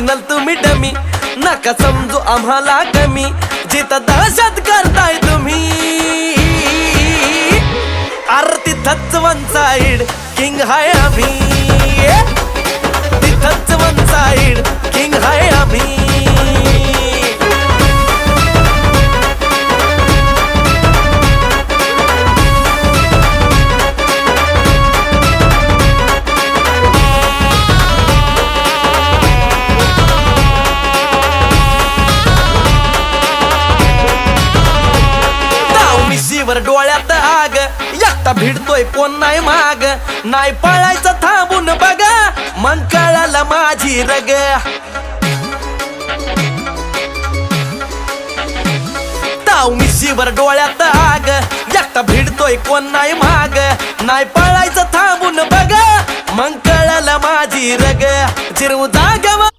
Original तुम्ही dummy. नका समजू आम्हाला कमी. जिथं दहशत करताय तुम्ही. आरती थच वन साईड किंग हाय आम्ही. दाव डोळ्यात आग. एकटा भिडतोय कोण नाही माग. नाही पळायचं थांबून बघा. मग कळाला माझी रग. मिशीवर डोळ्यात आग. एकटा भिडतोय कोण नाही माग. नाही पळायचं थांबून बघा. मग माझी रग. चिरू जागवा